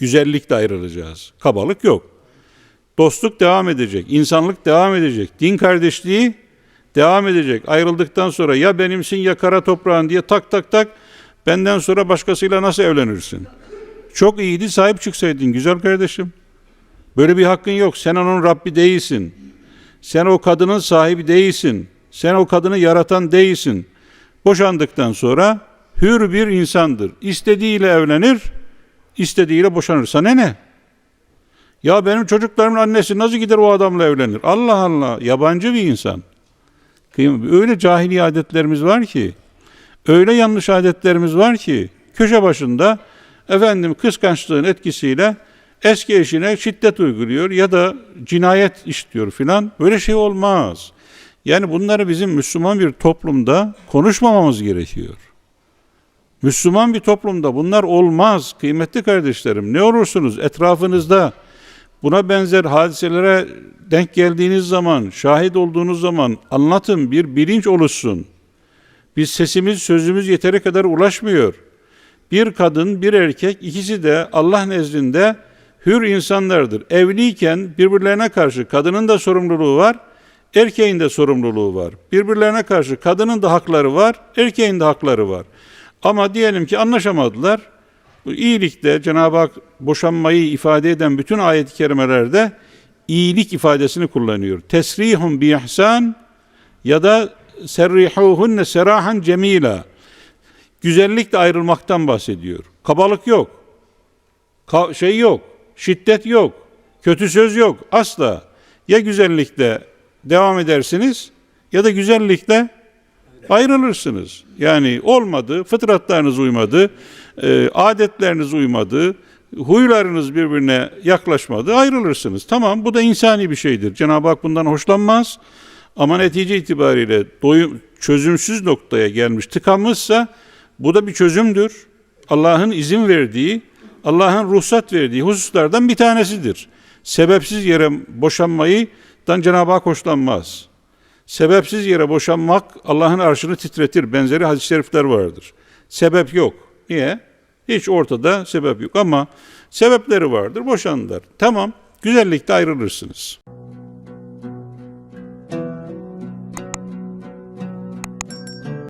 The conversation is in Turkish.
Güzellikle ayrılacağız. Kabalık yok. Dostluk devam edecek, insanlık devam edecek, din kardeşliği devam edecek. Ayrıldıktan sonra ya benimsin ya kara toprağın diye tak tak tak benden sonra başkasıyla nasıl evlenirsin? Çok iyiydi sahip çıksaydın güzel kardeşim. Böyle bir hakkın yok. Sen onun Rabbi değilsin. Sen o kadının sahibi değilsin. Sen o kadını yaratan değilsin. Boşandıktan sonra hür bir insandır. İstediğiyle evlenir, istediğiyle boşanır. Sana ne? Ya benim çocuklarımın annesi nasıl gider o adamla evlenir? Allah Allah, yabancı bir insan. Öyle cahili adetlerimiz var ki, öyle yanlış adetlerimiz var ki, köşe başında efendim kıskançlığın etkisiyle eski eşine şiddet uyguluyor ya da cinayet işliyor filan. Böyle şey olmaz. Yani bunları bizim Müslüman bir toplumda konuşmamamız gerekiyor. Müslüman bir toplumda bunlar olmaz kıymetli kardeşlerim. Ne olursunuz etrafınızda buna benzer hadiselere denk geldiğiniz zaman, şahit olduğunuz zaman anlatın bir bilinç oluşsun. Biz sesimiz, sözümüz yeteri kadar ulaşmıyor. Bir kadın, bir erkek ikisi de Allah nezdinde hür insanlardır. Evliyken birbirlerine karşı kadının da sorumluluğu var, erkeğin de sorumluluğu var. Birbirlerine karşı kadının da hakları var, erkeğin de hakları var. Ama diyelim ki anlaşamadılar. Bu iyilikte Cenab-ı Hak boşanmayı ifade eden bütün ayet-i kerimelerde iyilik ifadesini kullanıyor. Tesrihun bi ihsan ya da serrihuhunne serahan cemila. Güzellikle ayrılmaktan bahsediyor. Kabalık yok. Ka- şey yok. Şiddet yok. Kötü söz yok. Asla. Ya güzellikle devam edersiniz ya da güzellikle ayrılırsınız. Yani olmadı, fıtratlarınız uymadı, e, adetleriniz uymadı, huylarınız birbirine yaklaşmadı, ayrılırsınız. Tamam bu da insani bir şeydir. Cenab-ı Hak bundan hoşlanmaz. Ama netice itibariyle doyum, çözümsüz noktaya gelmiş, tıkanmışsa bu da bir çözümdür. Allah'ın izin verdiği, Allah'ın ruhsat verdiği hususlardan bir tanesidir. Sebepsiz yere boşanmayıdan Cenab-ı Hak hoşlanmaz. Sebepsiz yere boşanmak Allah'ın arşını titretir. Benzeri hadis-i şerifler vardır. Sebep yok. Niye? Hiç ortada sebep yok ama sebepleri vardır. Boşandılar. Tamam. Güzellikte ayrılırsınız.